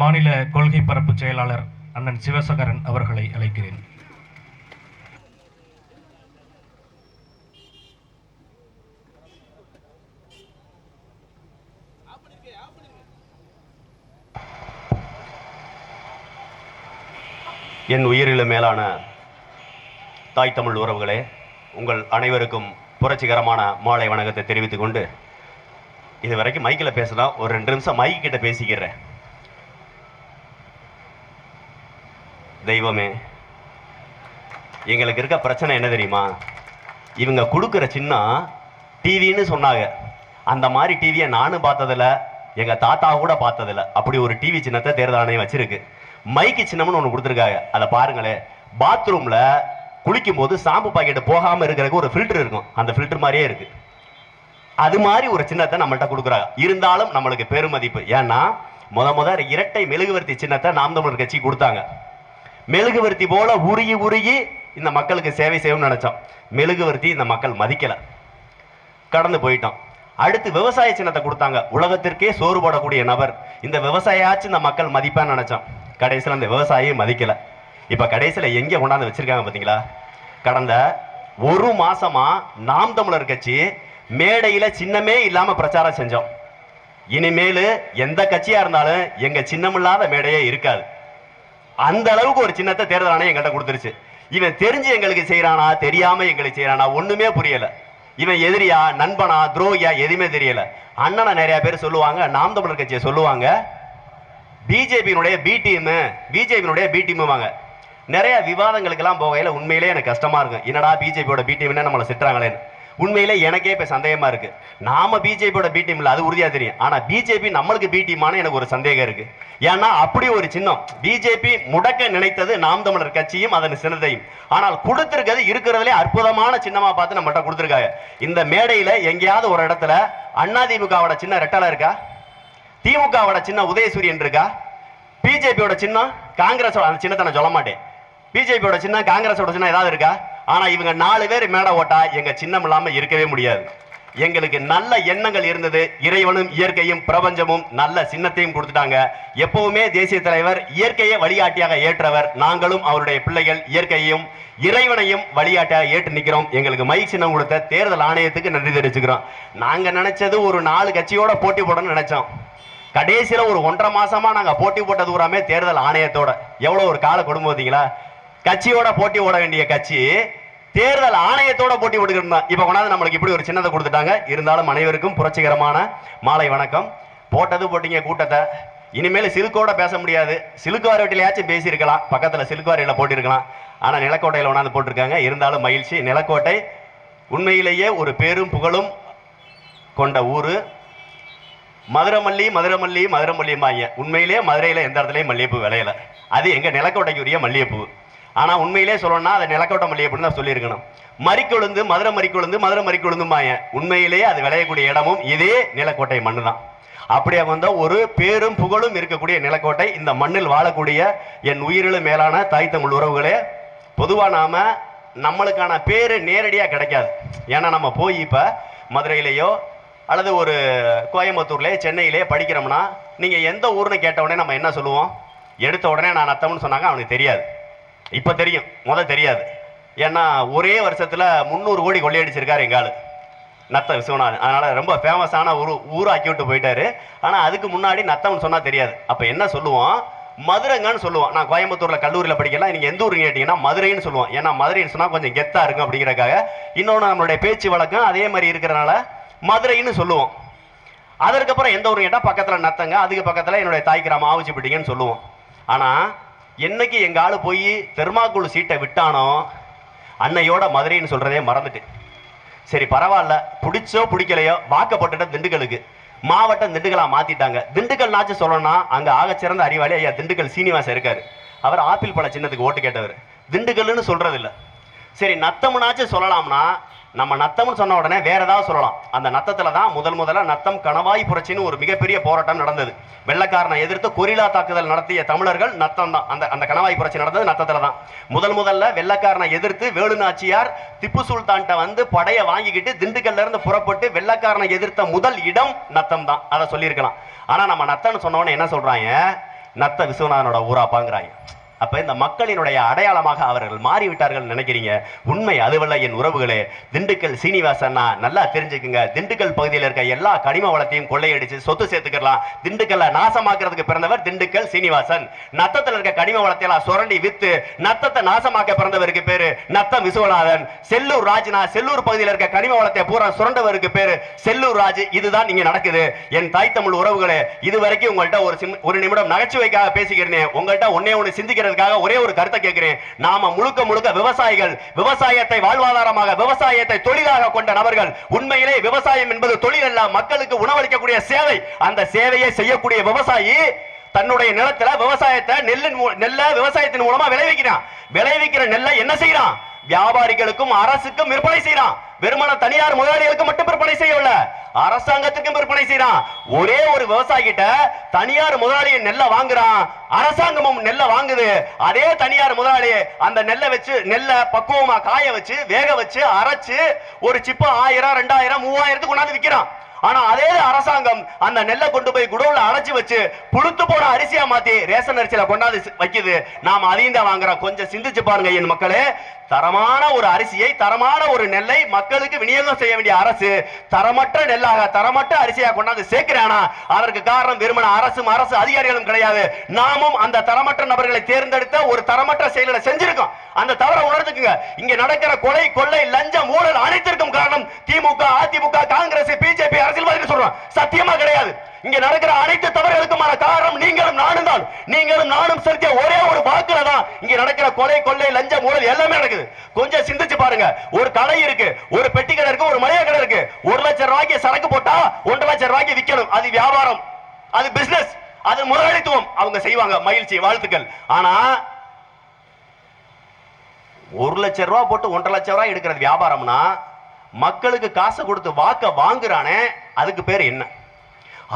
மாநில கொள்கை பரப்பு செயலாளர் அண்ணன் சிவசங்கரன் அவர்களை அழைக்கிறேன். என் உயிரில மேலான தாய் தமிழ் உறவுகளே உங்கள் அனைவருக்கும் புரட்சிகரமான மாலை வணக்கத்தை தெரிவித்துக் கொண்டு இது வரைக்கும் மைக்கில் பேசினா ஒரு ரெண்டு நிமிஷம் மைக் கிட்ட பேசிக்கிறேன். தெய்வமே எங்களுக்கு இருக்க பிரச்சனை என்ன தெரியுமா? இவங்க கொடுக்குற சின்னம் டிவின்னு சொன்னாங்க. அந்த மாதிரி டிவியை நானும் பார்த்ததில்ல எங்கள் தாத்தா கூட பார்த்ததில்ல. அப்படி ஒரு டிவி சின்னத்தை தேர்தல் ஆணையம் வச்சிருக்கு. மைக்கு சின்னம்னு ஒன்று கொடுத்துருக்காங்க. அதை பாருங்களேன். பாத்ரூமில் குளிக்கும் போது சாம்பு பாக்கெட் போகாமல் இருக்கிறதுக்கு ஒரு ஃபில்டர் இருக்கும். அந்த ஃபில்டர் மாதிரியே இருக்கு. அது மாதிரி ஒரு சின்னத்தை நம்மள்கிட்ட கொடுக்குறாங்க. இருந்தாலும் நம்மளுக்கு பெருமதிப்பு. ஏன்னா முத முத இரட்டை மெழுகுவர்த்தி சின்னத்தை நாம் தமிழர் கட்சி கொடுத்தாங்க. மெழுகுவர்த்தி போல உருகி உருகி இந்த மக்களுக்கு சேவை செய்யணும்னு நினைச்சோம் மெழுகுவர்த்தி இந்த மக்கள் மதிக்கல. கடந்து போயிட்டோம் அடுத்து விவசாய சின்னத்தை கொடுத்தாங்க. உலகத்திற்கே சோறு போடக்கூடிய நபர். இந்த விவசாயாச்சும் இந்த மக்கள் மதிப்பான்னு நினைச்சோம் கடைசியில் அந்த விவசாயியை மதிக்கல. இப்ப கடைசியில் எங்க கொண்டாந்து வச்சிருக்காங்க பாத்தீங்களா? கடந்த ஒரு மாசமா நாம் தமிழர் கட்சி மேடையில சின்னமே இல்லாம பிரச்சாரம் செஞ்சோம். இனிமேல் எந்த கட்சியா இருந்தாலும் எங்க சின்னமில்லாத மேடையே இருக்காது. அந்த அளவுக்கு ஒரு சின்னத்தை தேர்தல் ஆணையம் எங்கிட்ட கொடுத்துருச்சு. இவன் தெரிஞ்சு எங்களுக்கு செய்யறானா தெரியாம எங்களுக்கு செய்யறானா ஒண்ணுமே புரியல. இவன் எதிரியா நண்பனா துரோகியா எதுவுமே தெரியல. அண்ணனை நிறைய பேர் சொல்லுவாங்க நாம் தமிழர் கட்சியை சொல்லுவாங்க. பிஜேபியினுடைய பி டீம் பிஜேபியினுடைய பி டீம் வாங்க. நிறைய விவாதங்களுக்கெல்லாம் போகையில உண்மையிலே எனக்கு கஷ்டமா இருக்கும் என்னடா பிஜேபியோட பி டீம்னு நம்மளை சிட்டுறாங்களேன்னு உண்மையிலே எனக்கே இப்போ சந்தேகமாக இருக்குது நாம பிஜேபியோட பி டீம் அது உறுதியாக தெரியும். ஆனால் பிஜேபி நம்மளுக்கு பி டீமான எனக்கு ஒரு சந்தேகம் இருக்குது ஏன்னா அப்படி ஒரு சின்னம். பிஜேபி முடக்க நினைத்தது நாம் தமிழர் கட்சியும் அதன் சின்னதையும் ஆனால் கொடுத்துருக்கிறது இருக்கிறதுலே அற்புதமான சின்னமாக பார்த்து நம்மகிட்ட கொடுத்துருக்காங்க. இந்த மேடையில் எங்கேயாவது ஒரு இடத்துல அதிமுகவோட சின்ன ரெட்டலை இருக்கா? திமுகவோட சின்ன உதயசூரியன் இருக்கா? பிஜேபியோட சின்னம் காங்கிரஸோட அந்த சின்னத்தை நான் சொல்ல மாட்டேன். பிஜேபியோட சின்னம் காங்கிரஸோட சின்னம் ஏதாவது இருக்கா? ஆனா இவங்க நாலு பேர் மேடை ஓட்டா எங்க சின்னம் இல்லாம இருக்கவே முடியாது. எங்களுக்கு நல்ல எண்ணங்கள் இருந்தது. இறைவனும் இயற்கையும் பிரபஞ்சமும் நல்ல சின்னத்தையும் கொடுத்துட்டாங்க. எப்பவுமே தேசிய தலைவர் இயற்கையை வழிகாட்டியாக ஏற்றவர். நாங்களும் அவருடைய பிள்ளைகள் இயற்கையையும் இறைவனையும் வழிகாட்டியாக ஏற்று நிற்கிறோம். எங்களுக்கு மை சின்னம் கொடுத்த தேர்தல் ஆணையத்துக்கு நன்றி தெரிவிச்சுக்கிறோம். நாங்க நினைச்சது ஒரு நாலு கட்சியோட போட்டி போடணும்னு நினைச்சோம். கடைசியில ஒரு ஒன்றரை மாசமா நாங்க போட்டி போட்டது பூராமே தேர்தல் ஆணையத்தோட. எவ்வளவு ஒரு கால கொடுமை பார்த்தீங்களா? கட்சியோட போட்டி ஓட வேண்டிய கட்சி தேர்தல் ஆணையத்தோட போட்டி போட்டுக்கிட்டு இருந்தான் இப்ப கொண்டாந்து நம்மளுக்கு இப்படி ஒரு சின்னதை கொடுத்துட்டாங்க. இருந்தாலும் அனைவருக்கும் புரட்சிகரமான மாலை வணக்கம். போட்டது போட்டீங்க கூட்டத்தை. இனிமேல் சிலுக்கோட பேச முடியாது. சிலுக்குவாரி வீட்டிலையாச்சும் பேசியிருக்கலாம். பக்கத்தில் சிலுக்குவாரியில் போட்டிருக்கலாம். ஆனால் நிலக்கோட்டையில் கொண்டாந்து போட்டிருக்காங்க. இருந்தாலும் மகிழ்ச்சி. நிலக்கோட்டை உண்மையிலேயே ஒரு பேரும் புகழும் கொண்ட ஊர். மதுரமல்லி மதுரமல்லி மதுரமல்லிம்பாங்க. உண்மையிலேயே மதுரையில் எந்த இடத்துலையும் மல்லிகைப்பூ விளையலை. அது எங்கள் நிலக்கோட்டைக்குரிய மல்லிகைப்பூ. ஆனால் உண்மையிலே சொல்லணும்னா அதை நிலக்கோட்டை அப்படின்னு தான் சொல்லியிருக்கணும். மறிக்கொழுந்து மதுரை மறிக்கொழுந்து மதுரை மறிக்கொழுந்தும்பாங்க. உண்மையிலேயே அது விளையக்கூடிய இடமும் இதே நிலக்கோட்டை மண்ணு தான். அப்படியே வந்த ஒரு பேரும் புகழும் இருக்கக்கூடிய நிலக்கோட்டை இந்த மண்ணில் வாழக்கூடிய என் உயிரிலும் மேலான தாய் தமிழ் உறவுகளே பொதுவாக நாம நம்மளுக்கான பேர் நேரடியாக கிடைக்காது. ஏன்னா நம்ம போய் இப்போ மதுரையிலேயோ அல்லது ஒரு கோயம்புத்தூர்லேயே சென்னையிலேயே படிக்கிறோம்னா நீங்கள் எந்த ஊர்னு கேட்ட உடனே நம்ம என்ன சொல்லுவோம்? எடுத்த உடனே நான் நத்தம்னு சொன்னாங்க அவனுக்கு தெரியாது. இப்போ தெரியும். முதல் தெரியாது. ஏன்னா ஒரே வருஷத்தில் முந்நூறு கோடி கொள்ளையடிச்சிருக்காரு எங்கள் ஆளு. நத்த விஸ்வநாதன். அதனால் ரொம்ப ஃபேமஸான ஊர் ஊராக்கி விட்டு போயிட்டாரு. ஆனால் அதுக்கு முன்னாடி நத்தம்னு சொன்னால் தெரியாது. அப்போ என்ன சொல்லுவோம் மதுரைங்கன்னு சொல்லுவோம் நான் கோயம்புத்தூரில் கல்லூரியில் படிக்கலாம் நீங்கள் எந்த ஊருன்னு கேட்டிங்கன்னா மதுரைன்னு சொல்லுவோம் ஏன்னா மதுரைன்னு சொன்னால் கொஞ்சம் கெத்தாக இருக்கும் அப்படிங்கிறக்காக இன்னொன்று நம்மளுடைய பேச்சு வழக்கம் அதே மாதிரி இருக்கிறனால மதுரைன்னு சொல்லுவோம் அதற்கப்புறம் எந்த ஊருன்னு கேட்டால் பக்கத்தில் நத்தங்க அதுக்கு பக்கத்தில் என்னுடைய தாய்க்கிராம கிராமம் ஆவுச்சிப்பிட்டிங்கன்னு சொல்லுவோம் ஆனால் என்னைக்கு எங்கள் ஆள் போய் தெர்மாக்குள் சீட்டை விட்டானோ அன்னையோட மதுரைன்னு சொல்கிறதே மறந்துட்டு. சரி பரவாயில்ல. பிடிச்சோ பிடிக்கலையோ வாக்கப்பட்டுட்ட திண்டுக்கலுக்கு. மாவட்டம் திண்டுக்கலா மாத்திட்டாங்க. திண்டுக்கல் நாச்சு சொல்லணும்னா அங்க ஆகச்சிறந்த அறிவாளி ஐயா திண்டுக்கல் சீனிவாசன் இருக்காரு. அவர் ஆப்பிள் பழ சின்னத்துக்கு ஓட்டு கேட்டவர். திண்டுக்கல்னு சொல்றது சரி நத்தம்னாச்சும் சொல்லலாம்னா நம்ம நத்தம்னு சொன்ன உடனே வேற ஏதாவது சொல்லலாம். அந்த நத்தத்துல தான் முதல் முதல்ல நத்தம் கணவாய் புரட்சின்னு ஒரு மிகப்பெரிய போராட்டம் நடந்தது. வெள்ளக்காரனை எதிர்த்து கொரில்லா தாக்குதல் நடத்திய தமிழர்கள் நத்தம் தான். அந்த அந்த கணவாய் புரட்சி நடந்தது நத்தத்துல தான். முதல் முதல்ல வெள்ளக்காரனை எதிர்த்து வேலு நாச்சியார் திப்பு சுல்தான்கிட்ட வந்து படையை வாங்கிக்கிட்டு திண்டுக்கல்ல இருந்து புறப்பட்டு வெள்ளக்காரனை எதிர்த்த முதல் இடம் நத்தம் தான். அதை சொல்லியிருக்கலாம். ஆனா நம்ம நத்தம்னு சொன்ன உடனே என்ன சொல்றாங்க? நத்த விஸ்வநாதனோட ஊராப்பாங்கிறாங்க. அப்ப இந்த மக்களினுடைய அடையாளமாக அவர்கள் மாறிவிட்டார்கள் நினைக்கிறீங்க? உண்மை அதுவல்ல என் உறவுகளே. திண்டுக்கல் சீனிவாசன்னா நல்லா தெரிஞ்சுக்குங்க. திண்டுக்கல் பகுதியில் இருக்க எல்லா கனிம வளத்தையும் கொள்ளையடிச்சு சொத்து சேர்த்துக்கலாம் திண்டுக்கல்ல நாசமாக்குறதுக்கு பிறந்தவர் திண்டுக்கல் சீனிவாசன். நத்தத்துல இருக்க கனிம வளத்தையெல்லாம் சுரண்டி வித்து நத்தத்தை நாசமாக்க பிறந்தவருக்கு பேரு நத்தம் விஸ்வநாதன் செல்லூர் ராஜ்னா செல்லூர் பகுதியில் இருக்க கனிம வளத்தை பூரா சுரண்டவருக்கு பேரு செல்லூர் ராஜ். இதுதான் இங்க நடக்குது. என் தாய் தமிழ் உறவுகளே இதுவரைக்கும் உங்கள்கிட்ட ஒரு ஒரு நிமிடம் நகைச்சுவைக்காக பேசிக்கிறேன். உங்கள்கிட்ட ஒன்னே ஒண்ணு சிந்திக்கிறதுக்காக ஒரே ஒரு கருத்தை கேட்கிறேன். நாம முழுக்க முழுக்க விவசாயிகள் விவசாயத்தை வாழ்வாதாரமாக விவசாயத்தை தொழிலாக கொண்ட நபர்கள் உண்மையிலே விவசாயம் என்பது தொழில் அல்ல மக்களுக்கு உணவளிக்கக்கூடிய சேவை. அந்த சேவையை செய்யக்கூடிய விவசாயி தன்னுடைய நிலத்துல விவசாயத்தை நெல்லின் நெல்ல நெல்லை விவசாயத்தின் மூலமா விளைவிக்கிறான். விளைவிக்கிற நெல்லை என்ன செய்யறான் வியாபாரிகளுக்கும் அரசுக்கும் விற்பனை செய்யறான் வெறுமன தனியார் முதலாளிகளுக்கு மட்டும் விற்பனை செய்யவில்லை. அரசாங்கத்துக்கும் விற்பனை செய்யறான் ஒரே ஒரு விவசாயி கிட்ட தனியார் முதலாளி நெல்லை வாங்குறான். அரசாங்கமும் நெல்லை வாங்குது. அதே தனியார் முதலாளி அந்த நெல்லை வச்சு நெல்லை பக்குவமா காய வச்சு வேக வச்சு அரைச்சு ஒரு சிப்ப ஆயிரம் ரெண்டாயிரம் மூவாயிரத்துக்கு கொண்டாந்து விற்கிறான். ஆனா அதே அரசாங்கம் அந்த நெல்லை கொண்டு போய் குடோன்ல அடைச்சு வச்சு புழுத்து போன அரிசியா மாத்தி ரேஷன் அரிசியில கொண்டாந்து வைக்குது. நாம அதையும் தான் வாங்குறோம். கொஞ்சம் சிந்திச்சு பாருங்க என் மக்களே. தரமான ஒரு அரிசியை தரமான ஒரு நெல்லை மக்களுக்கு விநியோகம் செய்ய வேண்டிய அரசு தரமற்ற நெல்லாக தரமற்ற அரிசியாக கொண்டாந்து சேர்க்கிறானா? அதற்கு காரணம் வெறுமன அரசும் அரசு அதிகாரிகளும் கிடையாது. நாமும் அந்த தரமற்ற நபர்களை தேர்ந்தெடுத்த ஒரு தரமற்ற செயல்களை செஞ்சிருக்கோம். அந்த தவறை உணர்ந்துக்குங்க. இங்க நடக்கிற கொலை கொள்ளை லஞ்சம் ஊழல் அனைத்திற்கும் காரணம் திமுக அதிமுக காங்கிரஸ் பிஜேபி அரசியல்வாதிகள் சொல்றோம். சத்தியமா கிடையாது. இங்க நடக்கிற அனைத்து தவறுகளுக்குமான காரணம் நீங்களும் நானும் தான். நீங்களும் நானும் செலுத்திய ஒரே ஒரு வாக்குல தான் இங்க நடக்கிற கொலை கொள்ளை லஞ்சம் ஊழல் எல்லாமே நடக்குது. கொஞ்சம் சிந்திச்சு பாருங்க. ஒரு கடை இருக்கு ஒரு பெட்டி கடை இருக்கு ஒரு மளிகை கடை இருக்கு. ஒரு லட்சம் ரூபாய்க்கு சரக்கு போட்டா ஒன்றரை லட்சம் ரூபாய்க்கு விற்கணும் அது வியாபாரம். அது பிசினஸ் அது முதலாளித்துவம். அவங்க செய்வாங்க. மகிழ்ச்சி வாழ்த்துக்கள். ஆனா ஒரு லட்சம் ரூபாய் போட்டு ஒன்றரை லட்சம் ரூபாய் எடுக்கிறது வியாபாரம்னா மக்களுக்கு காசை கொடுத்து வாக்க வாங்குறானே அதுக்கு பேர் என்ன?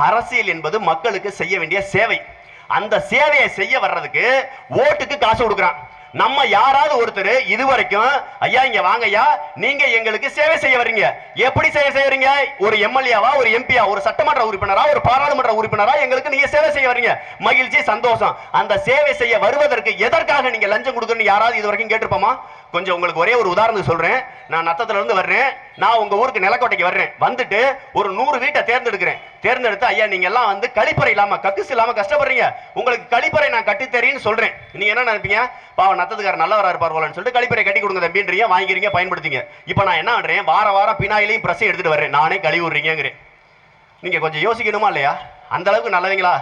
அரசியல் என்பது மக்களுக்கு செய்ய வேண்டிய சேவை. அந்த சேவையை செய்ய வர்றதுக்கு ஓட்டுக்கு காசு கொடுக்குறான். நம்ம யாராவது ஒருத்தர் இதுவரைக்கும் ஐயா இங்க வாங்க ஐயா நீங்க எங்களுக்கு சேவை செய்ய வர்றீங்க. எப்படி சேவை செய்யறீங்க ஒரு எம்எல்ஏவா ஒரு எம்பியா ஒரு சட்டமன்ற உறுப்பினரா ஒரு பாராளுமன்ற உறுப்பினரா எங்களுக்கு நீங்க சேவை செய்ய வர்றீங்க. மகிழ்ச்சி சந்தோஷம். அந்த சேவை செய்ய வருவதற்கு எதற்காக நீங்க லஞ்சம் கொடுக்கணும்னு யாராவது இது வரைக்கும் கேட்டிருப்போமா? கொஞ்சம் உங்களுக்கு ஒரே ஒரு உதாரணம் சொல்றேன். நான் நத்தத்துல இருந்து வர்றேன். நான் உங்க ஊருக்கு நிலக்கோட்டைக்கு வர்றேன். வந்துட்டு ஒரு நூறு வீட்டை தேர்ந்தெடுக்கிறேன். தேர்ந்தெடுத்து ஐயா நீங்க எல்லாம் வந்து கழிப்பறை இல்லாம கக்குசு இல்லாம கஷ்டப்படுறீங்க. உங்களுக்கு கழிப்பறை நான் கட்டி தரேன்னு சொல்றேன். நீங்க என்ன நினைப்பீங்க? பாவம் நத்தத்துக்கார நல்லவரா இருப்பார் போலன்னு சொல்லிட்டு கழிப்பறை கட்டி கொடுங்க தம்பின்றீங்க. வாங்கிக்கிறீங்க பயன்படுத்திங்க. இப்போ நான் என்ன பண்றேன்? வார வாரம் பினாயிலையும் பிரசையும் எடுத்துட்டு வர்றேன். நானே கழுவி விடுறீங்கிறேன் நீங்க கொஞ்சம் யோசிக்கணுமா இல்லையா? அந்த அளவுக்கு நல்லவங்களா?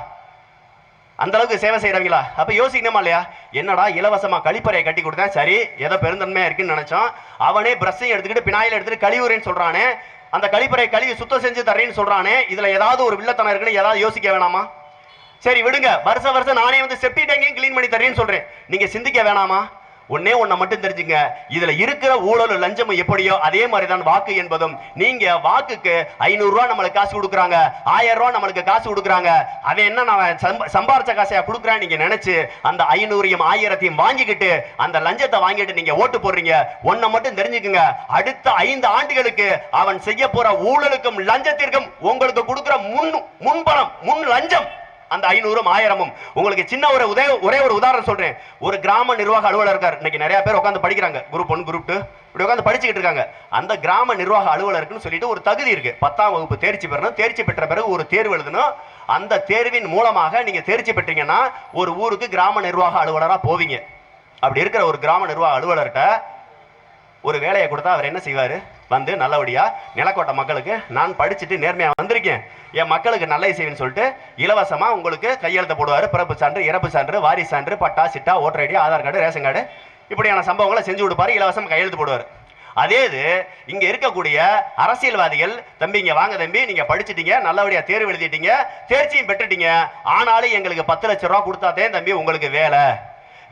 அந்த அளவுக்கு சேவை செய்கிறவங்களா அப்போ யோசிக்கணுமா இல்லையா? என்னடா இலவசமாக கழிப்பறையை கட்டி கொடுத்தேன். சரி ஏதோ பெருந்தன்மையாக இருக்குன்னு நினச்சோம். அவனே பிரஷ்ஷையும் எடுத்துக்கிட்டு பினாயில் எடுத்துட்டு கழிவுறேன்னு சொல்கிறானே அந்த கழிப்பறை கழுவி சுத்தம் செஞ்சு தரேன்னு சொல்கிறானே இதில் ஏதாவது ஒரு வில்லத்தனம் இருக்குன்னு ஏதாவது யோசிக்க வேணாமா? சரி விடுங்க. வருஷ வருஷம் நானே வந்து செப்டி டேங்கையும் க்ளீன் பண்ணி தரேன்னு சொல்கிறேன் நீங்கள் சிந்திக்க வேணாமா? ஒன்னே ஒண்ண மட்டும் தெரிஞ்சுங்க. இதுல இருக்கிற ஊழலும் லஞ்சமும் எப்படியோ அதே மாதிரி தான் வாக்கு என்பதும். நீங்க வாக்குக்கு ஐநூறு ரூபா நம்மளுக்கு காசு கொடுக்குறாங்க. ஆயிரம் ரூபாய் நம்மளுக்கு காசு கொடுக்குறாங்க. அவன் என்ன நான் சம்பாரிச்ச காசையா கொடுக்குறான்னு நீங்க நினைச்சு அந்த ஐநூறையும் ஆயிரத்தையும் வாங்கிக்கிட்டு அந்த லஞ்சத்தை வாங்கிட்டு நீங்க ஓட்டு போடுறீங்க. ஒன்ன மட்டும் தெரிஞ்சுக்குங்க. அடுத்த ஐந்து ஆண்டுகளுக்கு அவன் செய்ய போற ஊழலுக்கும் லஞ்சத்திற்கும் உங்களுக்கு கொடுக்குற முன் முன்பணம் முன் லஞ்சம். அந்த ஐநூறும் ஆயிரமும். உங்களுக்கு சின்ன ஒரு உதய ஒரே ஒரு உதாரணம் சொல்றேன். ஒரு கிராம நிர்வாக அலுவலர் இருக்கார். இன்னைக்கு நிறைய பேர் உட்காந்து படிக்கிறாங்க. குரூப் ஒன் குரூப் டூ இப்படி உட்காந்து படிச்சுக்கிட்டு இருக்காங்க. அந்த கிராம நிர்வாக அலுவலருக்குன்னு சொல்லிட்டு ஒரு தகுதி இருக்கு. பத்தாம் வகுப்பு தேர்ச்சி பெறணும். தேர்ச்சி பெற்ற பிறகு ஒரு தேர்வு எழுதணும். அந்த தேர்வின் மூலமாக நீங்க தேர்ச்சி பெற்றீங்கன்னா ஒரு ஊருக்கு கிராம நிர்வாக அலுவலரா போவீங்க. அப்படி இருக்கிற ஒரு கிராம நிர்வாக அலுவலர்கிட்ட ஒரு வேலையை கொடுத்தா அவர் என்ன செய்வார்? வந்து நல்லபடியா நிலக்கோட்டை மக்களுக்கு நான் படிச்சுட்டு நேர்மையாக வந்திருக்கேன். என் மக்களுக்கு நல்ல செய்வேன்னு சொல்லிட்டு இலவசமா உங்களுக்கு கையெழுத்து போடுவார். பிறப்பு சான்று இறப்பு சான்று வாரி சான்று patta chitta voter ID Aadhaar card ration card இப்படியான சம்பவங்களை செஞ்சு கொடுப்பாரு. இலவசம் கையெழுத்து போடுவார். அதே இது இங்கே இருக்கக்கூடிய அரசியல்வாதிகள் தம்பி இங்கே வாங்க தம்பி நீங்கள் படிச்சிட்டீங்க நல்லபடியாக தேர்வு எழுதிட்டீங்க தேர்ச்சியும் பெற்றுட்டீங்க. ஆனாலும் எங்களுக்கு பத்து லட்ச ரூபா கொடுத்தாதே தம்பி உங்களுக்கு வேலை.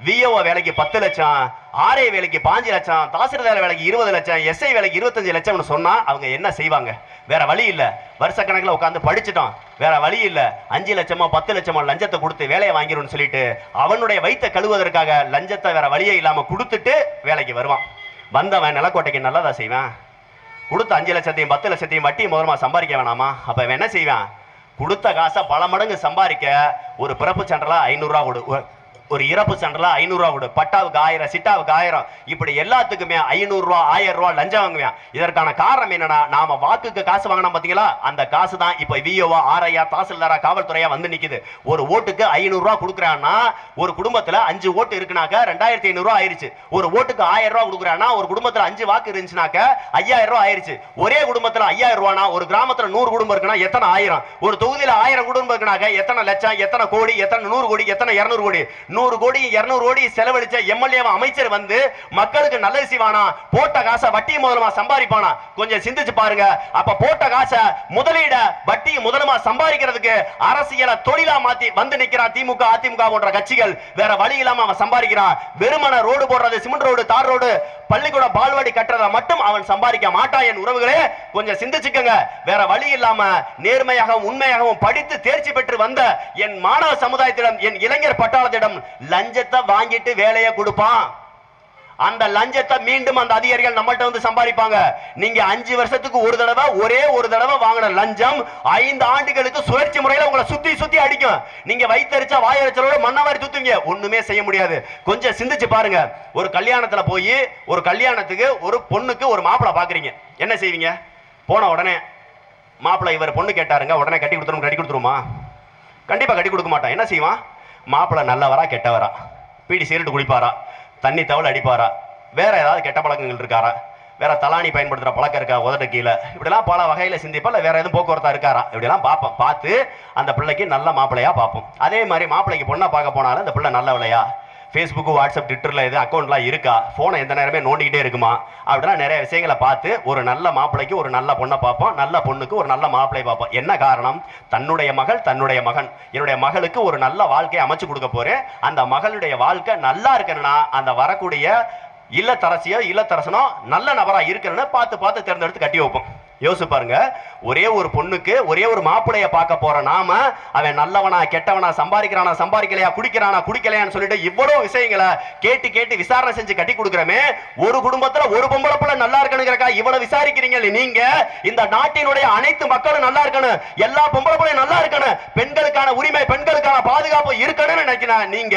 விஓ வேலைக்கு பத்து லட்சம் ஆர்ஐ வேலைக்கு பாஞ்சு லட்சம் தாசில்தார் வேலைக்கு இருபது லட்சம் எஸ்ஐ வேலைக்கு இருபத்தஞ்சு லட்சம்னு சொன்னால் அவங்க என்ன செய்வாங்க? வேற வழி இல்ல. வருஷக்கணக்கில் உட்காந்து படிச்சிட்டோம். வேற வழி இல்லை. அஞ்சு லட்சமோ பத்து லட்சமோ லஞ்சத்தை கொடுத்து வேலையை வாங்கிடும்னு சொல்லிட்டு அவனுடைய வயிற்றை கழுவுவதற்காக லஞ்சத்தை வேற வழியே இல்லாமல் கொடுத்துட்டு வேலைக்கு வருவான். வந்தவன் நிலக்கோட்டைக்கு நல்லதா செய்வேன்? கொடுத்த அஞ்சு லட்சத்தையும் பத்து லட்சத்தையும் வட்டி முதலமாக சம்பாதிக்க வேணாமா? அப்போ என்ன செய்வான்? கொடுத்த காசை பல மடங்கு சம்பாதிக்க ஒரு பிறப்பு சண்டலா ஐநூறுரூவா கொடு. ஒரு இறப்பு சண்டலா ஐநூறுரூவா கொடு. பட்டாவுக்கு ஆயிரம் சிட்டாவுக்கு ஆயிரம். இப்படி எல்லாத்துக்குமே ஐநூறுரூவா ஆயிரம் ரூபா லஞ்சம் வாங்குவேன். இதற்கான காரணம் என்னன்னா நாம வாக்குக்கு காசு வாங்கினோம் பாத்தீங்களா? அந்த காசு தான் இப்போ விஓவா ஆர்ஐயா தாசில்தாரா காவல்துறையா வந்து நிக்குது. ஒரு ஓட்டுக்கு ஐநூறுரூவா கொடுக்குறான்னா ஒரு குடும்பத்தில் அஞ்சு ஓட்டு இருக்குனாக்க ரெண்டாயிரத்தி ஐநூறுரூவா ஆயிருச்சு. ஒரு ஓட்டுக்கு ஆயிரம் ரூபா கொடுக்குறான்னா ஒரு குடும்பத்தில் அஞ்சு வாக்கு இருந்துச்சுனாக்க ஐயாயிரம் ரூபா ஆயிருச்சு. ஒரே குடும்பத்தில் ஐயாயிரம் ரூபானா ஒரு கிராமத்தில் நூறு குடும்பம் இருக்குன்னா எத்தனை ஆயிரம்? ஒரு தொகுதியில ஆயிரம் குடும்பம் இருக்குனாக்க எத்தனை லட்சம் எத்தனை கோடி எத்தனை நூறு கோடி எத்தனை இரநூறு கோடி? நூறு கோடி இருநூறு கோடி செலவழிச்ச எம்எல்ஏ அமைச்சர் வந்து மக்களுக்கு நல்லது செய்வானா? போட்ட காசை வட்டி முதலமா சம்பாதிப்பானா? கொஞ்சம் சிந்திச்சு பாருங்க. அப்ப போட்ட காசை முதலீட வட்டி முதலமா சம்பாதிக்கிறதுக்கு அரசியலை தொழிலா மாத்தி வந்து நிக்கிறான் திமுக அதிமுக போன்ற கட்சிகள். வேற வழி இல்லாம அவன் சம்பாதிக்கிறான் வெறுமன ரோடு போடுறது சிமெண்ட் ரோடு தார் ரோடு பள்ளிக்கூட பால்வாடி கட்டுறத மட்டும் அவன் சம்பாதிக்க மாட்டான் என் உறவுகளே. கொஞ்சம் சிந்திச்சுக்கங்க. வேற வழி இல்லாம நேர்மையாகவும் உண்மையாகவும் படித்து தேர்ச்சி பெற்று வந்த என் மாணவ சமுதாயத்திடம் என் இளைஞர் பட்டாளத்திடம் லஞ்சத்தை வாங்கிட்டு வேலையை கொடுப்பான். அந்த லஞ்சத்தை மீண்டும் அந்த அதிகாரிகள் நம்மள்ட்ட வந்து சம்பாதிப்பாங்க. நீங்க அஞ்சு வருஷத்துக்கு ஒரு தடவை ஒரே ஒரு தடவை வாங்கின லஞ்சம் ஐந்து ஆண்டுகளுக்கு சுழற்சி முறையில உங்களை சுத்தி சுத்தி அடிக்கும். நீங்க வயித்தறிச்சா வாயறிச்சலோட மண்ணவாரி சுத்துவீங்க ஒண்ணுமே செய்ய முடியாது. கொஞ்சம் சிந்திச்சு பாருங்க. ஒரு கல்யாணத்துல போய் ஒரு கல்யாணத்துக்கு ஒரு பொண்ணுக்கு ஒரு மாப்பிளை பாக்குறீங்க. என்ன செய்வீங்க? போன உடனே மாப்பிள்ளை இவர் பொண்ணு கேட்டாருங்க. உடனே கட்டி கொடுத்துரும் கட்டி கொடுத்துருமா கண்டிப்பா கட்டி கொடுக்க மாட்டான். என்ன செய்வான்? மாப்பிளை நல்லவரா கெட்டவரா? பீடி சிகரெட் குடிப்பாரா? தண்ணி தவள் அடிப்பாரா? வேற ஏதாவது கெட்ட பழக்கங்கள் இருக்காரா? வேற தலாணி பயன்படுத்துகிற பழக்கம் இருக்கா உதட்ட கீழே? இப்படிலாம் பல வகையில் சிந்திப்பா இல்லை வேற எதுவும் போக்குவரத்தா இருக்காரா? இப்படிலாம் பார்ப்போம். பார்த்து அந்த பிள்ளைக்கு நல்ல மாப்பிள்ளையா பார்ப்போம். அதே மாதிரி மாப்பிள்ளைக்கு பொண்ணை பார்க்க போனாலும் அந்த பிள்ளை நல்லவளையா? ஃபேஸ்புக்கு வாட்ஸ்அப் ட்விட்டரில் எது அக்கௌண்ட்லாம் இருக்கா? ஃபோனை எந்த நேரமே நோண்டிக்கிட்டே இருக்குமா? அப்படின்னா நிறைய விஷயங்களை பார்த்து ஒரு நல்ல மாப்பிள்ளைக்கு ஒரு நல்ல பொண்ணை பார்ப்போம். நல்ல பொண்ணுக்கு ஒரு நல்ல மாப்பிள்ளையை பார்ப்போம். என்ன காரணம்? தன்னுடைய மகள் தன்னுடைய மகன். என்னுடைய மகளுக்கு ஒரு நல்ல வாழ்க்கையை அமைச்சு கொடுக்க போகிறேன் அந்த மகளுடைய வாழ்க்கை நல்லா இருக்கணும்னா அந்த வரக்கூடிய இல்லத்தரசியோ இல்லத்தரசனோ நல்ல நபராக இருக்கணும்னு பார்த்து பார்த்து தேர்ந்தெடுத்து கட்டி வைப்போம். யோசிச்சு பாருங்க. ஒரே ஒரு பொண்ணுக்கு ஒரே ஒரு மாப்பிளைய பார்க்க போற நாம அவன் நல்லவனா கெட்டவனா சம்பாதிக்கிறானா சம்பாதிக்கலையா குடிக்கிறானா குடிக்கலையான்னு சொல்லிட்டு இவ்வளவு விஷயங்களை கேட்டு கேட்டு விசாரணை செஞ்சு கட்டி கொடுக்குறமே ஒரு குடும்பத்துல ஒரு பொம்பளை பிள்ளை நல்லா இருக்கணுங்கிறக்கா இவ்வளவு விசாரிக்கிறீங்க நீங்க? இந்த நாட்டினுடைய அனைத்து மக்களும் நல்லா இருக்கணும் எல்லா பொம்பளை பிள்ளையும் நல்லா இருக்கணும் பெண்களுக்கான உரிமை பெண்களுக்கான பாதுகாப்பு இருக்கணும்னு நினைக்கிறேன் நீங்க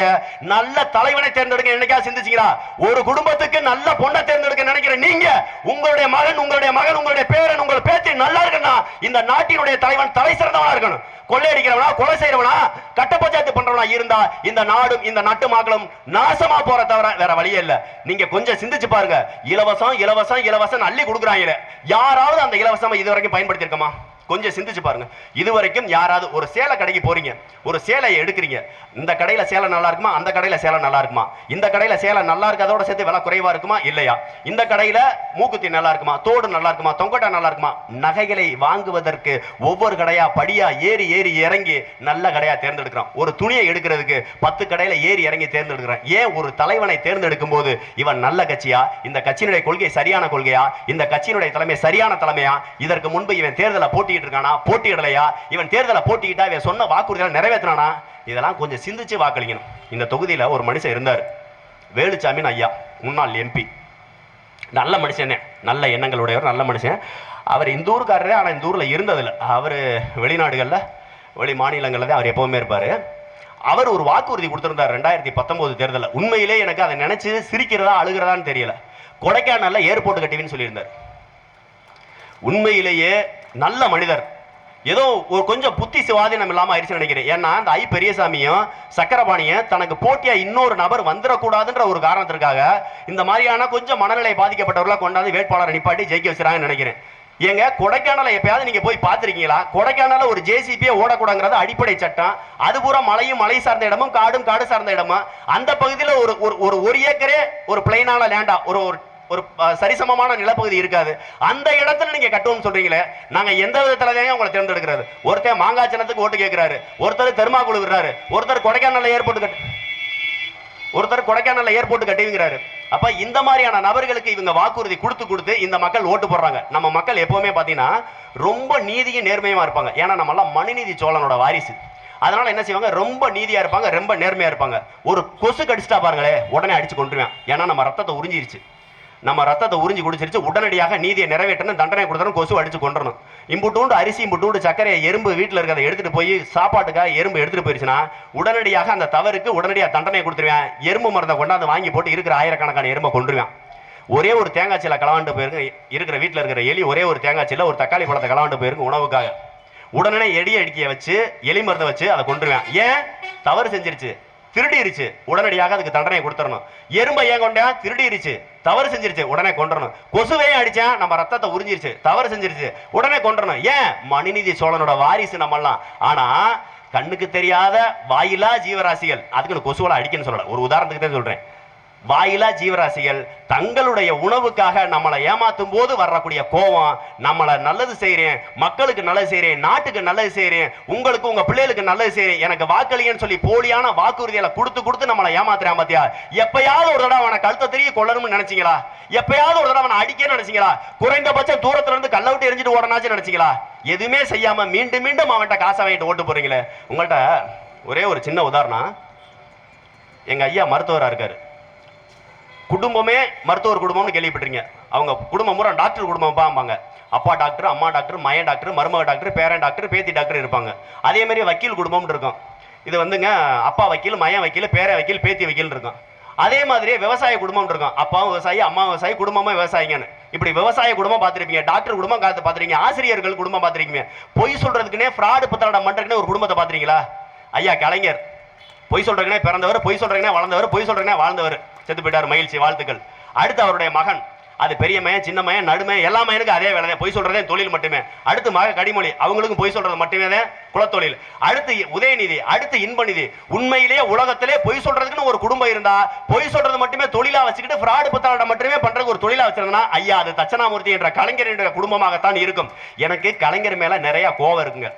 நல்ல தலைவனை தேர்ந்தெடுக்க என்னைக்கா சிந்திச்சீங்களா? ஒரு குடும்பத்துக்கு நல்ல பொண்ணை தேர்ந்தெடுக்க நினைக்கிற நீங்க உங்களுடைய மகன் உங்களுடைய மகன் உங்களுடைய பேரன் உங்கள் பேச்சு நல்லா இருக்கணும் இந்த நாட்டினுடைய தலைவன் தலை சிறந்தவனா இருக்கணும். கொள்ளையடிக்கிறவனா கொலை செய்யறவனா கட்ட பஞ்சாயத்து பண்றவனா இருந்தா இந்த நாடும் இந்த நாட்டு மக்களும் நாசமா போற தவிர வேற வழியே இல்ல. நீங்க கொஞ்சம் சிந்திச்சு பாருங்க. இலவசம் இலவசம் இலவசம் அள்ளி கொடுக்குறாங்க யாராவது அந்த இலவசம் இது வரைக்கும் பயன்படுத்தியிருக்கமா? கொஞ்சம் சிந்திச்சு பாருங்க. இது வரைக்கும் யாராவது ஒரு சேலை கடைக்கு போறீங்க ஒரு சேலையை எடுக்கிறீங்க இந்த கடையில சேலை நல்லா இருக்குமா? அந்த கடையில சேலை நல்லா இருக்குமா? இந்த கடையில சேலை நல்லா இருக்கதோட சேர்த்து விலை குறைவா இருக்குமா? இல்லையா? இந்த கடையில மூக்குத்தி நல்லா இருக்குமா? தோடு நல்லா இருக்குமா? தொங்கட்டா நல்லா இருக்குமா? நகைகளை வாங்குவதற்கு ஒவ்வொரு கடையா படியா ஏறி ஏறி இறங்கி நல்ல கடையா தேர்ந்தெடுக்கிறோம் ஒரு துணியை எடுக்கிறதுக்கு பத்து கடையில ஏறி இறங்கி தேர்ந்தெடுக்கிறேன். ஏன் ஒரு தலைவனை தேர்ந்தெடுக்கும் போது இவன் நல்ல கட்சியா? இந்த கட்சியினுடைய கொள்கை சரியான கொள்கையா? இந்த கட்சியினுடைய தலைமை சரியான தலைமையா? இதற்கு முன்பு இவன் தேர்தலை போட்டி போட்டிட்டு இருக்கானா? போட்டியிடலையா? இவன் தேர்தலை போட்டியிட்டா இவன் சொன்ன வாக்குறுதிகளை நிறைவேற்றினானா இதெல்லாம் கொஞ்சம் சிந்திச்சு வாக்களிக்கணும். இந்த தொகுதியில் ஒரு மனுஷன் இருந்தார். வேலுச்சாமின் ஐயா முன்னாள் எம்பி நல்ல மனுஷனே. நல்ல எண்ணங்களுடையவர் நல்ல மனுஷன். அவர் இந்த ஊருக்காரரே ஆனால் இந்த ஊரில் இருந்ததில்ல. அவர் வெளிநாடுகளில் வெளி மாநிலங்களில் தான் அவர் எப்போவுமே இருப்பார். அவர் ஒரு வாக்குறுதி கொடுத்துருந்தார் ரெண்டாயிரத்தி பத்தொம்போது தேர்தலில். உண்மையிலே எனக்கு அதை நினைச்சு சிரிக்கிறதா அழுகிறதான்னு தெரியல. கொடைக்கானல்ல ஏர்போர்ட் கட்டுவின்னு சொல்லியிருந்தார். உண்மையிலேயே நல்ல மனிதர். ஏதோ ஒரு கொஞ்சம் புத்தி சுவாதீனம் இல்லாமல் ஆயிடுச்சு நினைக்கிறேன். ஏன்னா அந்த ஐ பெரியசாமியும் சக்கரபாணியும் தனக்கு போட்டியாக இன்னொரு நபர் வந்துடக்கூடாதுன்ற ஒரு காரணத்திற்காக இந்த மாதிரியான கொஞ்சம் மனநிலை பாதிக்கப்பட்டவர்களாக கொண்டாந்து வேட்பாளர் நிப்பாட்டி ஜெயிக்க வச்சுறாங்கன்னு நினைக்கிறேன். ஏங்க கொடைக்கானலை எப்பயாவது நீங்க போய் பார்த்துருக்கீங்களா? கொடைக்கானல ஒரு ஜேசிபியே ஓடக்கூடாங்கிறது அடிப்படை சட்டம். அது பூரா மலையும் மலை சார்ந்த இடமும் காடும் காடு சார்ந்த இடமும் அந்த பகுதியில் ஒரு ஒரு ஒரு ஒரு ஏக்கரே ஒரு பிளைனான லேண்டா ஒரு ஒரு ஒரு சரிசமமான நிலப்பகுதி இருக்காது. அந்த இடத்துல நீங்க கட்டுவோம் சொல்றீங்களே நாங்க எந்த விதத்துல உங்களை தேர்ந்தெடுக்கிறது? ஒருத்தர் மாங்காச்சனத்துக்கு ஓட்டு கேட்கிறாரு ஒருத்தர் தெருமா விடுறாரு ஒருத்தர் கொடைக்கானல்ல ஏர்போர்ட் கட்டு ஒருத்தர் கொடைக்கானல் ஏர்போர்ட் கட்டிங்கிறாரு. அப்ப இந்த மாதிரியான நபர்களுக்கு இவங்க வாக்குறுதி கொடுத்து கொடுத்து இந்த மக்கள் ஓட்டு போடுறாங்க. நம்ம மக்கள் எப்பவுமே பாத்தீங்கன்னா ரொம்ப நீதியும் நேர்மையுமா இருப்பாங்க. ஏன்னா நம்ம எல்லாம் மனுநீதி சோழனோட வாரிசு. அதனால என்ன செய்வாங்க? ரொம்ப நீதியா இருப்பாங்க ரொம்ப நேர்மையா இருப்பாங்க. ஒரு கொசு கடிச்சிட்டா பாருங்களே உடனே அடிச்சு கொண்டுருவேன் ஏன்னா நம்ம ரத்தத்தை உறிஞ்சிருச்சு. நம்ம ரத்தத்தை உறிஞ்சி குடிச்சிருச்சு உடனடியாக நீதியை நிறைவேற்றணும் தண்டனை கொடுத்தணும் கொசு அடிச்சு கொண்டுறணும் இம்புட்டூண்டு அரிசி இம்புட்டூண்டு சக்கரையை எறும்பு வீட்டில் இருக்கிறத எடுத்துட்டு போய் சாப்பாட்டுக்காக எறும்பு எடுத்துட்டு போயிருச்சுன்னா உடனடியாக அந்த தவறுக்கு உடனடியாக தண்டனை கொடுத்துருவேன். எறும்பு மருந்தை கொண்டாந்து வாங்கி போட்டு இருக்கிற ஆயிரக்கணக்கான எறும்பை கொண்டுருவேன் ஒரே ஒரு தேங்காய் சீலை களவாண்டு போயிருக்கு இருக்கிற வீட்டில் இருக்கிற எலி ஒரே ஒரு தேங்காய் சீலை ஒரு தக்காளி பழத்தை களவாண்டு போயிருக்கு உணவுக்காக. உடனே எடி அடிக்க வச்சு எலி மருந்தை வச்சு அதை கொண்டுருவேன் ஏன்? தவறு செஞ்சிருச்சு. திருடிருச்சு. உடனடியாக அதுக்கு தண்டனை கொடுத்துடணும். எறும்பை ஏன் கொண்டா? திருடிருச்சு. தவறு செஞ்சிருச்சு. உடனே கொண்டுடணும் கொசுவையும் அடிச்சா நம்ம ரத்தத்தை உறிஞ்சிருச்சு. தவறு செஞ்சிருச்சு. உடனே கொண்டுடணும் ஏன்? மணிநிதி சோழனோட வாரிசு நம்மெல்லாம். ஆனா கண்ணுக்கு தெரியாத வாயிலா ஜீவராசிகள். அதுக்குன்னு கொசுவலை அடிக்கணும்னு சொல்லல. ஒரு உதாரணத்துக்கு தான் சொல்றேன். வாயிலா ஜீவராசிகள் தங்களுடைய உணவுக்காக நம்மளை ஏமாத்தும் போது வரக்கூடிய கோபம் நம்மளை நல்லது செய்கிறேன் மக்களுக்கு நல்லது செய்கிறேன் நாட்டுக்கு நல்லது செய்கிறேன் உங்களுக்கு உங்க பிள்ளைகளுக்கு நல்லது செய்யறேன் எனக்கு வாக்களியன்னு சொல்லி போலியான வாக்குறுதிகளை கொடுத்து கொடுத்து நம்மளை ஏமாத்துறேன் பாத்தியா? எப்பயாவது ஒரு தடவை அவனை கழுத்தை தெரிய கொள்ளணும்னு நினைச்சீங்களா? எப்பயாவது ஒரு தடவை அவனை அடிக்கணும்னு நினைச்சீங்களா? குறைந்தபட்சம் தூரத்துல இருந்து கல்ல விட்டு எரிஞ்சிட்டு ஓடனாச்சும் நினைச்சீங்களா? எதுவுமே செய்யாம மீண்டும் மீண்டும் அவன்கிட்ட காசை வாங்கிட்டு ஓட்டு போறீங்களே. உங்கள்கிட்ட ஒரே ஒரு சின்ன உதாரணம். எங்க ஐயா மருத்துவராக இருக்காரு. குடும்பமே மருத்துவர் குடும்பம்னு கேள்விப்பட்டிருக்கீங்க. அவங்க குடும்பம் பூரா டாக்டர் குடும்பம் பாம்பாங்க அப்பா டாக்டர் அம்மா டாக்டர் மயன் டாக்டர் மருமக டாக்டர் பேரன் டாக்டர் பேத்தி டாக்டர் இருப்பாங்க. அதே மாதிரி வக்கீல் குடும்பம்னு இருக்கும். இது வந்துங்க அப்பா வக்கீல் மயன் வக்கீல் பேரன் வக்கீல் பேத்தி வக்கீல் இருக்கும். அதே மாதிரியே விவசாய குடும்பம் இருக்கும். அப்பாவும் விவசாயி அம்மா விவசாயி குடும்பமும் விவசாயிங்கன்னு. இப்படி விவசாய குடும்பம் பார்த்துருப்பீங்க. டாக்டர் குடும்பம் காத்து பார்த்துருக்கீங்க. ஆசிரியர்கள் குடும்பம் பார்த்துருக்கீங்க. பொய் சொல்றதுக்குன்னே ஃப்ராடு புத்தகம் பண்றதுக்குனே ஒரு குடும்பத்தை பார்த்துருக்கீங்களா? ஐயா கலைஞர். பொய் சொல்றதுனே பிறந்தவர் பொய் சொல்றதுனே வளர்ந்தவர் பொய் சொல்றதுனே வாழ்ந்தவர். செத்து போயிட்டார் மகிழ்ச்சி வாழ்த்துக்கள். அடுத்து அவருடைய மகன். அது பெரிய மயன் சின்ன மயன் நடுமை எல்லா மையனுக்கும் அதே வேலை தான் பொய் சொல்றதே தொழில் மட்டுமே. அடுத்து மக கடிமொழி அவங்களுக்கும் பொய் சொல்றது மட்டுமே தான் குலத்தொழில். அடுத்து உதயநிதி அடுத்து இன்பநிதி. உண்மையிலேயே உலகத்திலே பொய் சொல்றதுக்குன்னு ஒரு குடும்பம் இருந்தா பொய் சொல்றது மட்டுமே தொழிலா வச்சுக்கிட்டு ஃப்ராடு புத்தாளம் மட்டுமே பண்றதுக்கு ஒரு தொழிலா வச்சிருந்தா ஐயா அது தட்சணாமூர்த்தி என்ற கலைஞருடைய குடும்பமாகத்தான் இருக்கும். எனக்கு கலைஞர் மேல நிறைய கோவம் இருக்குங்க.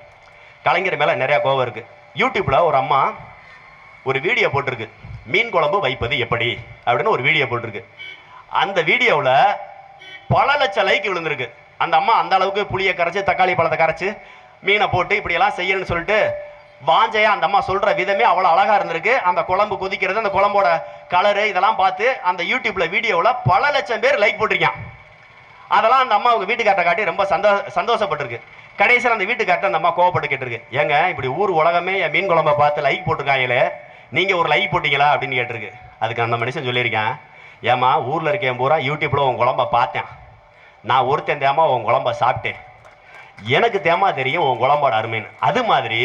கலைஞர் மேல நிறைய கோவம் இருக்கு. யூடியூப்ல ஒரு அம்மா ஒரு வீடியோ போட்டிருக்கு. மீன் குழம்பு வைப்பது எப்படி? அப்படின்னு ஒரு வீடியோ போட்டிருக்கு. அந்த வீடியோவில் பல லட்சம் லைக் விழுந்திருக்கு. அந்த அம்மா அந்த அளவுக்கு புளியை கரைச்சி தக்காளி பழத்தை கரைச்சி மீனை போட்டு இப்படியெல்லாம் செய்யணும்னு சொல்லிட்டு வாஞ்சையா அந்த அம்மா சொல்ற விதமே அவ்வளோ அழகா இருந்திருக்கு. அந்த குழம்பு கொதிக்கிறது அந்த குழம்போட கலரு இதெல்லாம் பார்த்து அந்த யூடியூப்ல வீடியோவில் பல லட்சம் பேர் லைக் போட்டிருக்கான் அதெல்லாம் அந்த அம்மா அவங்க வீட்டுக்கார்ட்ட காட்டி ரொம்ப சந்தோ சந்தோஷப்பட்டிருக்கு. கடைசியில் அந்த வீட்டுக்கார்ட்ட அந்த அம்மா கோவப்பட்டு கேட்டிருக்கு. ஏங்க இப்படி ஊர் உலகமே என் மீன் குழம்பை பார்த்து லைக் போட்டிருக்காங்களே. நீங்கள் ஒரு லைவ் போட்டிங்களா அப்படின்னு கேட்டிருக்கு. அதுக்கு அந்த மனுஷன் சொல்லியிருக்கேன் ஏமா ஊரில் இருக்கேன் பூரா யூடியூப்பில் உன் குழம்ப பார்த்தேன். நான் ஒருத்தன் தேமா உன் குழம்ப சாப்பிட்டேன். எனக்கு தேமா தெரியும் உன் குழம்போட அருமைன்னு. அது மாதிரி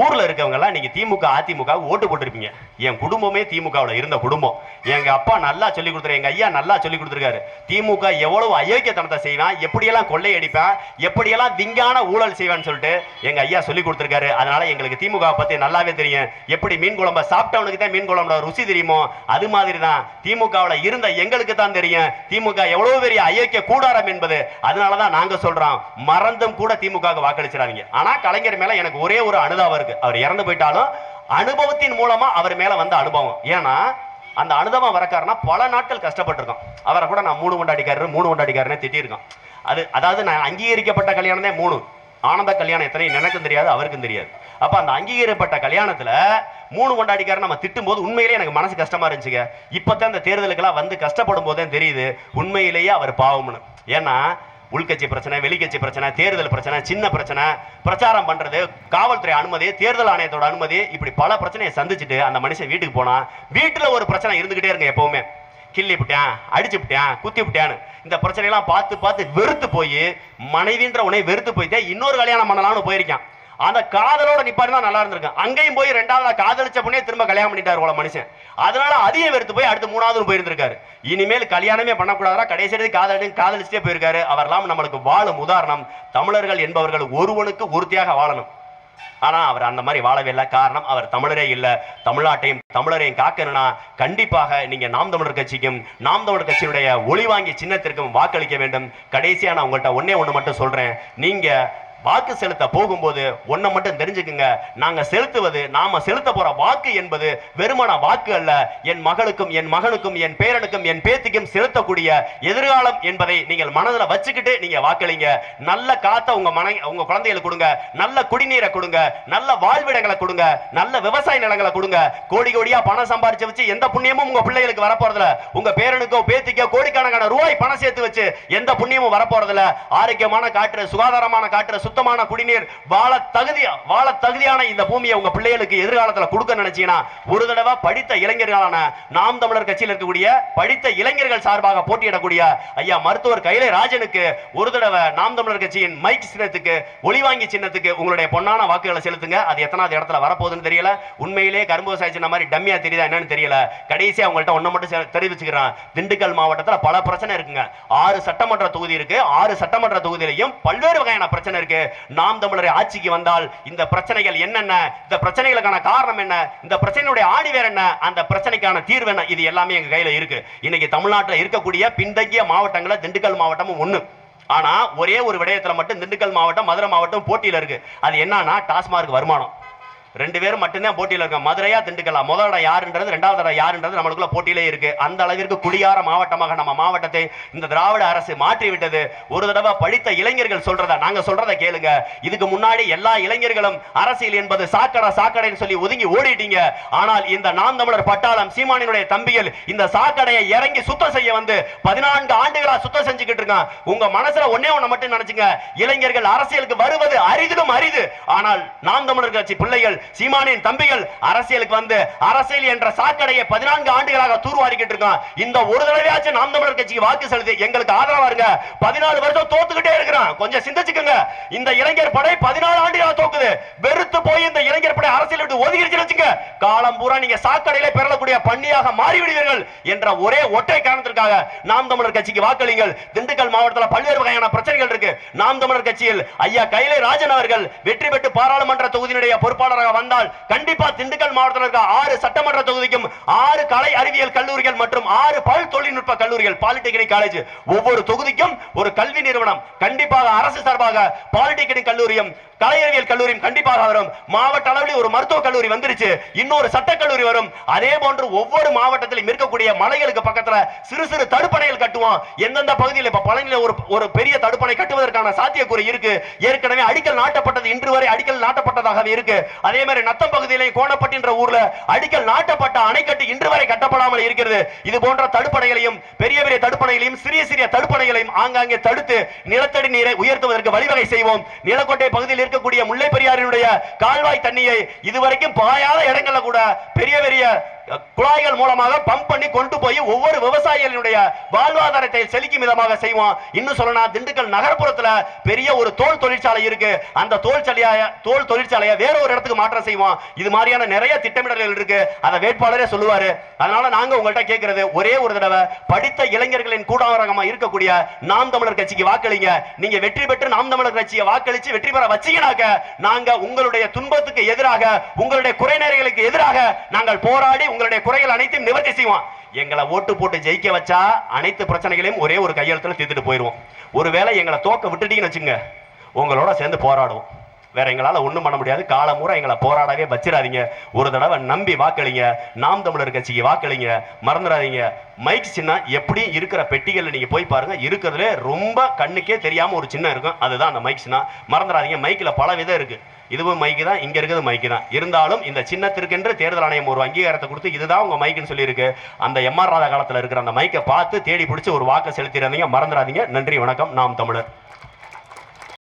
ஊர்ல இருக்கவங்க எல்லாம் நீங்க திமுக அதிமுக ஓட்டு போட்டிருப்பீங்க. என் குடும்பமே திமுகவில் இருந்த குடும்பம். எங்க அப்பா நல்லா சொல்லி கொடுத்துரு எங்க ஐயா நல்லா சொல்லி கொடுத்துருக்காரு. திமுக எவ்வளவு அயோக்கியத்தனத்தை செய்வான் எப்படியெல்லாம் கொள்ளையடிப்பேன் எப்படியெல்லாம் விஞ்ஞான ஊழல் செய்வான்னு சொல்லிட்டு எங்க ஐயா சொல்லி கொடுத்துருக்காரு. அதனால எங்களுக்கு திமுக பத்தி நல்லாவே தெரியும். எப்படி மீன் குழம்ப சாப்பிட்டவனுக்கு தான் மீன் குழம்போட ருசி தெரியுமோ அது மாதிரி தான் திமுகவில் இருந்த எங்களுக்கு தான் தெரியும். திமுக எவ்வளவு பெரிய அயோக்கிய கூடாரம் என்பது. அதனால தான் நாங்க சொல்றோம். மறந்தும் கூட திமுக வாக்களிச்சிடாதீங்க. ஆனா கலைஞர் மேல எனக்கு ஒரே ஒரு அனுதாபம் இருக்கு. அவர் இறந்து போயிட்டாலும் அனுபவத்தின் மூலமா அவர் மேல வந்த அனுபவம். ஏன்னா அந்த அனுபவம் வரக்காரனா பல நாட்கள் கஷ்டப்பட்டிருக்கோம். அவரை கூட நான் மூணு கொண்டாடிக்காரரு மூணு கொண்டாடிக்காரனே திட்டியிருக்கோம். அது அதாவது நான் அங்கீகரிக்கப்பட்ட கல்யாணமே மூணு. ஆனந்த கல்யாணம் எத்தனை எனக்கும் தெரியாது அவருக்கும் தெரியாது. அப்ப அந்த அங்கீகரிக்கப்பட்ட கல்யாணத்துல மூணு கொண்டாடிக்காரன் நம்ம திட்டும் போது உண்மையிலேயே எனக்கு மனசு கஷ்டமா இருந்துச்சுங்க. இப்பதான் இந்த தேர்தலுக்கெல்லாம் வந்து கஷ்டப்படும் போதே தெரியுது உண்மையிலேயே அவர் பாவம்னு. ஏன்னா உள்கட்சி பிரச்சனை வெளிக்கட்சி பிரச்சனை தேர்தல் பிரச்சனை சின்ன பிரச்சனை பிரச்சாரம் பண்ணுறது காவல்துறை அனுமதி தேர்தல் ஆணையத்தோட அனுமதி இப்படி பல பிரச்சனையை சந்திச்சுட்டு அந்த மனுஷன் வீட்டுக்கு போனால் வீட்டில் ஒரு பிரச்சனை இருந்துகிட்டே இருங்க எப்பவுமே. கிள்ளி விட்டேன் அடிச்சு விட்டேன் குத்தி விட்டேன்னு இந்த பிரச்சனையெல்லாம் பார்த்து பார்த்து வெறுத்து போய் மனைவின்ற உன்னை வெறுத்து போயிட்டே இன்னொரு கல்யாணம் பண்ணலாம்னு போயிருக்கான். அந்த காதலோட நிப்பாட்டினா தான் நல்லா இருந்திருக்கும். அங்கேயும் போய் ரெண்டாவது காதலிச்ச பொண்ணே திரும்ப கல்யாணம் பண்ணிட்டாரு போல மனுஷன். அதனால அதையும் வெறுத்து போய் அடுத்து மூணாவது போயிருந்திருக்காரு. இனிமேல் கல்யாணமே பண்ணக்கூடாதா கடைசி வரைக்கும் காதலி காதலிச்சுட்டே போயிருக்காரு. அவரெல்லாம் நம்மளுக்கு வாழும் உதாரணம். தமிழர்கள் என்பவர்கள் ஒருவனுக்கு உறுதியாக வாழணும். ஆனா அவர் அந்த மாதிரி வாழவே இல்லை. காரணம் அவர் தமிழரே இல்லை. தமிழ்நாட்டையும் தமிழரையும் காக்கணும்னா கண்டிப்பாக நீங்க நாம் தமிழர் கட்சிக்கும் நாம் தமிழர் கட்சியுடைய ஒளி வாங்கிய சின்னத்திற்கும் வாக்களிக்க வேண்டும். கடைசியா நான் உங்கள்கிட்ட ஒன்னே ஒன்று மட்டும் சொல்றேன். நீங்க வாக்கு செலுத்த போகும்போது ஒன்றை மட்டும் தெரிஞ்சுக்குங்க. நாங்க செலுத்துவது நாம செலுத்த போற வாக்கு என்பது வெறுமன வாக்கு அல்ல. என் மகளுக்கும் என் மகனுக்கும் என் பேரனுக்கும் என் பேத்திக்கும் செலுத்தக்கூடிய எதிர்காலம் என்பதை நீங்கள் மனதில் வச்சுக்கிட்டு நீங்க வாக்களிங்க. நல்ல காத்த உங்க மனை உங்க குழந்தைகளுக்கு கொடுங்க. நல்ல குடிநீரை கொடுங்க. நல்ல வாழ்விடங்களை கொடுங்க. நல்ல விவசாய நிலங்களை கொடுங்க. கோடி கோடியா பணம் சம்பாரிச்சு வச்சு எந்த புண்ணியமும் உங்க பிள்ளைகளுக்கு வரப்போறதில்ல. உங்க பேரனுக்கோ பேத்திக்கோ கோடிக்கணக்கான ரூபாய் பணம் சேர்த்து வச்சு எந்த புண்ணியமும் வரப்போறதில்ல. ஆரோக்கியமான காற்று சுகாதாரமான காற்று சுத்தமான குடிநீர் வாழ தகுதியா வாழ தகுதியான இந்த பூமியை உங்க பிள்ளைகளுக்கு எதிர்காலத்துல கொடுக்க நினைச்சீங்கன்னா ஒரு தடவை படித்த இளைஞர்களான நாம் தமிழர் கட்சியில் இருக்கக்கூடிய படித்த இளைஞர்கள் சார்பாக போட்டியிடக்கூடிய ஐயா மருத்துவர் கைலை ராஜனுக்கு ஒரு தடவை நாம் தமிழர் கட்சியின் மைக் சின்னத்துக்கு ஒளிவாங்கி சின்னத்துக்கு உங்களுடைய பொன்னான வாக்குகளை செலுத்துங்க. அது எத்தனாவது இடத்துல வரப்போகுதுன்னு தெரியல. உண்மையிலே கரும்பு விவசாயி சின்ன மாதிரி டம்மியா தெரியுதா என்னன்னு தெரியல. கடைசியா உங்கள்ட்ட ஒண்ணு மட்டும் செ- தெரிவிச்சுக்கிறேன். திண்டுக்கல் மாவட்டத்தில் பல பிரச்சனை இருக்குங்க. ஆறு சட்டமன்ற தொகுதி இருக்கு. ஆறு சட்டமன்ற தொகுதியிலையும் பல்வேறு வகையான பிரச்சனை இருக்கு. நாம் தமிழரை ஆட்சிக்கு வந்தால் இந்த பிரச்சனைகள் என்னென்ன? இந்த பிரச்சனைகளுக்கான காரணம் என்ன? இந்த பிரச்சனையுடைய ஆணி வேற என்ன? அந்த பிரச்சனைக்கான தீர்வு என்ன? இது எல்லாமே எங்க கையில இருக்கு. இன்னைக்கு தமிழ்நாட்டில் இருக்கக்கூடிய பின்தங்கிய மாவட்டங்களை திண்டுக்கல் மாவட்டமும் ஒண்ணு. ஆனா ஒரே ஒரு விடயத்துல மட்டும் திண்டுக்கல் மாவட்டம் மதுரை மாவட்டம் போட்டியில இருக்கு. அது என்னன்னா டாஸ்மார்க் வருமானம். ரெண்டு பேரும் மட்டும்தான் போட்டியில் இருக்காங்க மதுரையா திண்டுக்கலா முதல் இடம் யாருன்றது ரெண்டாவது இடம் யாருன்றது நம்மளுக்குள்ள போட்டியிலே இருக்கு. அந்த அளவிற்கு குடியார மாவட்டமாக நம்ம மாவட்டத்தை இந்த திராவிட அரசு மாற்றி விட்டது ஒரு தடவை படித்த இளைஞர்கள் சொல்றத நாங்க சொல்றத கேளுங்க. இதுக்கு முன்னாடி எல்லா இளைஞர்களும் அரசியல் என்பது சாக்கடை சாக்கடைன்னு சொல்லி ஒதுங்கி ஓடிட்டீங்க. ஆனால் இந்த நாம் தமிழர் பட்டாளம் சீமானினுடைய தம்பிகள் இந்த சாக்கடையை இறங்கி சுத்தம் செய்ய வந்து பதினான்கு ஆண்டுகளா சுத்தம் செஞ்சுக்கிட்டு இருக்கான். உங்க மனசுல ஒன்னே ஒண்ணு மட்டும் நினைச்சுங்க. இளைஞர்கள் அரசியலுக்கு வருவது அரிதிலும் அரிது. ஆனால் நாம் தமிழர் கட்சி பிள்ளைகள் சீமானின் தம்பிகள் அரசியலுக்கு வந்து அரசியல் என்ற சாக்கடையை பதினான்கு ஆண்டுகளாக தூர்வாரிக்கிட்டு இருக்கான். இந்த ஒரு தடவையாச்சும் நாம் தமிழர் கட்சிக்கு வாக்கு செலுத்தி எங்களுக்கு ஆதரவா இருங்க. பதினாலு வருஷம் தோத்துக்கிட்டே இருக்கிறான். கொஞ்சம் சிந்திச்சுக்கோங்க. இந்த இளைஞர் படை பதினாலு ஆண்டுகளா தோக்குது வெறுத்து போய் இந்த இளைஞர் படை அரசியல் விட்டு ஒதுங்கிருச்சு வச்சுங்க காலம் பூரா நீங்க சாக்கடையில பெறக்கூடிய பண்ணியாக மாறிவிடுவீர்கள் என்ற ஒரே ஒற்றை காரணத்திற்காக நாம் தமிழர் கட்சிக்கு வாக்களிங்கள் திண்டுக்கல் மாவட்டத்தில் பல்வேறு வகையான பிரச்சனைகள் இருக்கு. நாம் தமிழர் கட்சியில் ஐயா கைலை ராஜன் அவர்கள் வெற்றி பெற்று பாராளுமன்ற தொகுதியினுடைய பொறுப்பாளராக வந்தால் கண்டிப்பா திண்டுக்கல் மாவட்டத்தில் இருக்க ஆறு சட்டமன்ற தொகுதிக்கும் ஆறு கலை அறிவியல் கல்லூரிகள் மற்றும் ஆறு பல் தொழில்நுட்ப கல்லூரிகள் பாலிடெக்னிக் காலேஜ் ஒவ்வொரு தொகுதிக்கும் ஒரு கல்வி நிறுவனம் கண்டிப்பாக அரசு சார்பாக பாலிடெக்னிக் கல்லூரியும் கலை அறிவியல் கல்லூரியும் கண்டிப்பாக வரும். மாவட்ட அளவில் ஒரு மருத்துவக் கல்லூரி வந்துருச்சு. இன்னொரு சட்டக்கல்லூரி வரும். அதே போன்று ஒவ்வொரு மாவட்டத்திலும் இருக்கக்கூடிய மலைகளுக்கு பக்கத்துல சிறு சிறு தடுப்பணைகள் கட்டுவோம். எந்தெந்த பகுதியில் இப்ப பழனியில ஒரு ஒரு பெரிய தடுப்பணை கட்டுவதற்கான சாத்தியக்கூறு இருக்கு. ஏற்கனவே அடிக்கல் நாட்டப்பட்டது இன்று வரை அடிக்கல் நாட்டப்பட்டதாகவே இருக்கு. அதே மாதிரி நத்தம் பகுதியிலே கோணப்பட்டின்ற ஊர்ல அடிக்கல் நாட்டப்பட்ட அணைக்கட்டு இன்று வரை கட்டப்படாமல் இருக்கிறது. இது போன்ற தடுப்பணைகளையும் பெரிய பெரிய தடுப்பணைகளையும் சிறிய சிறிய தடுப்பணைகளையும் ஆங்காங்கே தடுத்து நிலத்தடி நீரை உயர்த்துவதற்கு வழிவகை செய்வோம். நிலக்கோட்டை பகுதியில் இருக்கக்கூடிய முல்லை பெரியாரினுடைய கால்வாய் தண்ணியை இதுவரைக்கும் பாயாத இடங்கள் கூட பெரிய பெரிய குழாய்கள் மூலமாக பம்ப் பண்ணி கொண்டு போய் ஒவ்வொரு விவசாயிகளுடைய வாழ்வாதாரத்தை செழிக்கும் விதமாக செய்வோம். இன்னும் சொல்லனா திண்டுக்கல் நகர்ப்புறத்துல பெரிய ஒரு தோல் தொழிற்சாலை இருக்கு. அந்த தோல் சாலைய தோல் தொழிற்சாலையை வேற ஒரு இடத்துக்கு மாற்றம் செய்வோம். இது மாதிரியான நிறைய திட்டமிடல்கள் இருக்கு. அதை வேட்பாளரே சொல்லுவாரு. அதனால நாங்க உங்கள்கிட்ட கேட்கறது ஒரே ஒரு தடவை படித்த இளைஞர்களின் கூடாரகமா இருக்கக்கூடிய நாம் தமிழர் கட்சிக்கு வாக்களிங்க. நீங்க வெற்றி பெற்று நாம் தமிழர் கட்சியை வாக்களிச்சு வெற்றி பெற வச்சீங்கனாக்க நாங்க உங்களுடைய துன்பத்துக்கு எதிராக உங்களுடைய குறைநேரைகளுக்கு எதிராக நாங்கள் போராடி உங்களுடைய குறைகள் அனைத்தையும் நிவர்த்தி செய்வோம் எங்களை ஓட்டு போட்டு ஜெயிக்க வச்சா அனைத்து பிரச்சனைகளையும் ஒரே ஒரு கையெழுத்துல தீர்த்துட்டு போயிடுவோம். ஒருவேளை எங்களை தோக்க விட்டுட்டீங்கன்னு வச்சுங்க உங்களோட சேர்ந்து போராடுவோம். வேற எங்களால ஒண்ணும் பண்ண முடியாது. காலமுறை எங்களை போராடவே வச்சிடாதீங்க. ஒரு தடவை நம்பி வாக்களிங்க. நாம் தமிழர் கட்சிக்கு வாக்களிங்க. மறந்துடாதீங்க. மைக் சின்னம் எப்படியும் இருக்கிற பெட்டிகளில் நீங்க போய் பாருங்க. இருக்கிறதுல ரொம்ப கண்ணுக்கே தெரியாம ஒரு சின்னம் இருக்கும். அதுதான் அந்த மைக் சின்னம் மறந்துடாதீங்க. மைக்கில் பல விதம் இருக்கு. இதுவும் மைக்கு தான் இங்க இருக்கிறது மைக்கு தான். இருந்தாலும் இந்த சின்னத்திற்கென்று தேர்தல் ஆணையம் ஒரு அங்கீகாரத்தை கொடுத்து இதுதான் உங்க மைக்குன்னு சொல்லியிருக்கு. அந்த எம்ஆர் ராதா காலத்தில் இருக்கிற அந்த மைக்கை பார்த்து தேடி பிடிச்சி ஒரு வாக்கை செலுத்திடுறீங்க மறந்துடாதீங்க. நன்றி வணக்கம். நாம் தமிழர்.